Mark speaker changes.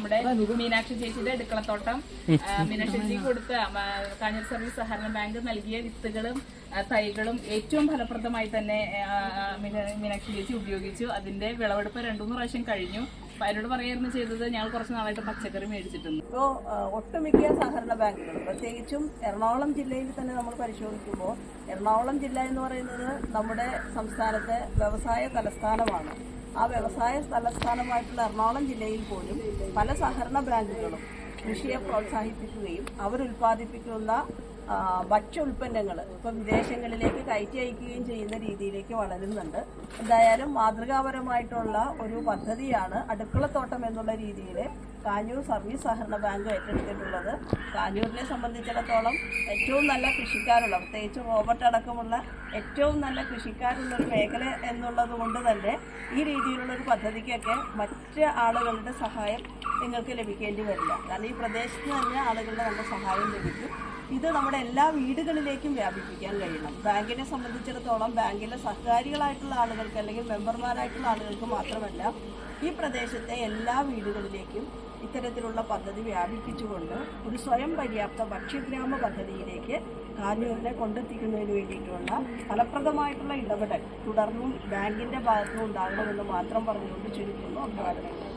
Speaker 1: നമ്മുടെ മീനാക്ഷി ചേച്ചിയുടെ അടുക്കളത്തോട്ടം. മീനാക്ഷി ചേച്ചി കൊടുത്ത കാഞ്ഞൂർ സർവീസ് സഹകരണ ബാങ്ക് നൽകിയ വിത്തുകളും തൈകളും ഏറ്റവും ഫലപ്രദമായി തന്നെ മീനാക്ഷി ചേച്ചി ഉപയോഗിച്ചു. അതിന്റെ വിളവെടുപ്പ് രണ്ടു മൂന്ന് പ്രാവശ്യം കഴിഞ്ഞു. അപ്പൊ അതിനോട് പറയായിരുന്നു ചെയ്തത് ഞങ്ങൾ കുറച്ച് നാളായിട്ട് പച്ചക്കറി മേടിച്ചിട്ടുണ്ട്.
Speaker 2: ഇപ്പോ ഒട്ടുമിക്ക സഹകരണ ബാങ്കുകൾ പ്രത്യേകിച്ചും എറണാകുളം ജില്ലയിൽ തന്നെ നമ്മൾ പരിശോധിക്കുമ്പോൾ എറണാകുളം ജില്ല എന്ന് പറയുന്നത് നമ്മുടെ സംസ്ഥാനത്തെ വ്യവസായ തലസ്ഥാനമാണ്. ആ വ്യവസായ തലസ്ഥാനമായിട്ടുള്ള എറണാകുളം ജില്ലയിൽ പോലും പല സഹകരണ ബ്രാൻഡുകളും കൃഷിയെ പ്രോത്സാഹിപ്പിക്കുകയും അവരുൽപ്പാദിപ്പിക്കുന്ന ഭക്ഷ്യ ഉൽപ്പന്നങ്ങൾ ഇപ്പം വിദേശങ്ങളിലേക്ക് കയറ്റി അയക്കുകയും ചെയ്യുന്ന രീതിയിലേക്ക് വളരുന്നുണ്ട്. എന്തായാലും മാതൃകാപരമായിട്ടുള്ള ഒരു പദ്ധതിയാണ് അടുക്കളത്തോട്ടം എന്നുള്ള രീതിയിൽ കാഞ്ഞൂർ സർവീസ് സഹകരണ ബാങ്ക് ഏറ്റെടുത്തിട്ടുള്ളത്. കാഞ്ഞൂരിനെ സംബന്ധിച്ചിടത്തോളം ഏറ്റവും നല്ല കൃഷിക്കാരുള്ള പ്രത്യേകിച്ച് റോബർട്ട് അടക്കമുള്ള ഏറ്റവും നല്ല കൃഷിക്കാരുള്ളൊരു മേഖല എന്നുള്ളത് കൊണ്ട് തന്നെ ഈ രീതിയിലുള്ളൊരു പദ്ധതിക്കൊക്കെ മറ്റ് ആളുകളുടെ സഹായം നിങ്ങൾക്ക് ലഭിക്കേണ്ടി വരില്ല. കാരണം ഈ പ്രദേശത്ത് തന്നെ ആളുകളുടെ നല്ല സഹായം ലഭിക്കും. ഇത് നമ്മുടെ എല്ലാ വീടുകളിലേക്കും വ്യാപിപ്പിക്കാൻ കഴിയണം. ബാങ്കിനെ സംബന്ധിച്ചിടത്തോളം ബാങ്കിലെ സഹകാരികളായിട്ടുള്ള ആളുകൾക്ക് അല്ലെങ്കിൽ മെമ്പർമാരായിട്ടുള്ള ആളുകൾക്ക് മാത്രമല്ല ഈ പ്രദേശത്തെ എല്ലാ വീടുകളിലേക്കും ഇത്തരത്തിലുള്ള പദ്ധതി വ്യാപിപ്പിച്ചുകൊണ്ട് ഒരു സ്വയം പര്യാപ്ത ഭക്ഷ്യഗ്രാമ പദ്ധതിയിലേക്ക് കാഞ്ഞൂരിനെ കൊണ്ടെത്തിക്കുന്നതിന് വേണ്ടിയിട്ടുള്ള ഫലപ്രദമായിട്ടുള്ള ഇടപെടൽ തുടർന്നും ബാങ്കിന്റെ ഭാഗത്തുനിന്ന് ഉണ്ടാകണമെന്ന് മാത്രം പറഞ്ഞുകൊണ്ട് ചുരുക്കുന്നു. അഭിവാദനങ്ങൾ.